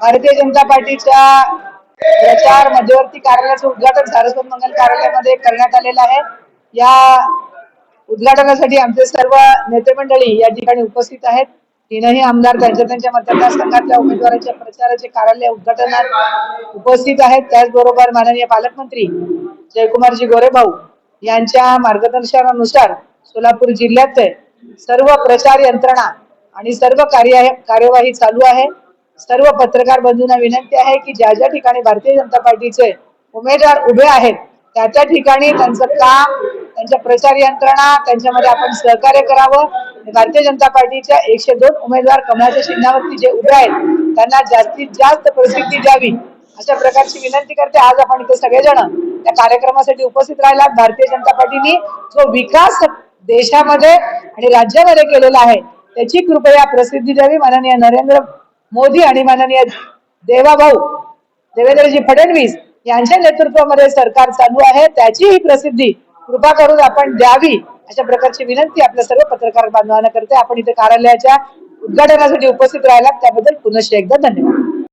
भारतीय जनता पार्टीच्या प्रचार मध्यवर्ती कार्यालयाचं उद्घाटन सारस्वत मंगल कार्यालयामध्ये करण्यात आलेलं आहे. या उद्घाटनासाठी आमचे सर्व नेते मंडळी या ठिकाणी उपस्थित आहेत. तीनही आमदार त्यांच्या त्यांच्या मतदारसंघातल्या उमेदवारांच्या प्रचाराचे कार्यालय उद्घाटनात उपस्थित आहेत. त्याचबरोबर माननीय पालकमंत्री जयकुमारजी गोरेभाऊ यांच्या मार्गदर्शनानुसार सोलापूर जिल्ह्यात सर्व प्रचार यंत्रणा आणि सर्व कार्य कार्यवाही चालू आहे. सर्व पत्रकार बंधूंना विनंती आहे की ज्या ज्या ठिकाणी भारतीय जनता पार्टीचे उमेदवार उभे आहेत त्या त्या ठिकाणी त्यांचं काम त्यांच्या प्रचार यंत्रणा त्यांच्यामध्ये आपण सहकार्य करावं. भारतीय जनता पार्टीच्या एकशे दोन उमेदवार कमळाच्या चिन्हावरती जे उभे आहेत त्यांना जास्तीत जास्त प्रसिद्धी द्यावी अशा प्रकारची विनंती करते. आज आपण इथे सगळेजण त्या कार्यक्रमासाठी उपस्थित राहिला भारतीय जनता पार्टीने जो विकास देशामध्ये आणि राज्यामध्ये केलेला आहे त्याची कृपया प्रसिद्धी द्यावी. माननीय नरेंद्र मोदी आणि माननीय देवाभाऊ देवेंद्रजी फडणवीस यांच्या नेतृत्वामध्ये सरकार चालू आहे. त्याची ही प्रसिद्धी कृपा करून आपण द्यावी अशा प्रकारची विनंती आपल्या सर्व पत्रकार बांधवांना करते. आपण इथे कार्यालयाच्या उद्घाटनासाठी उपस्थित राहिला त्याबद्दल पुनश्च एकदा धन्यवाद.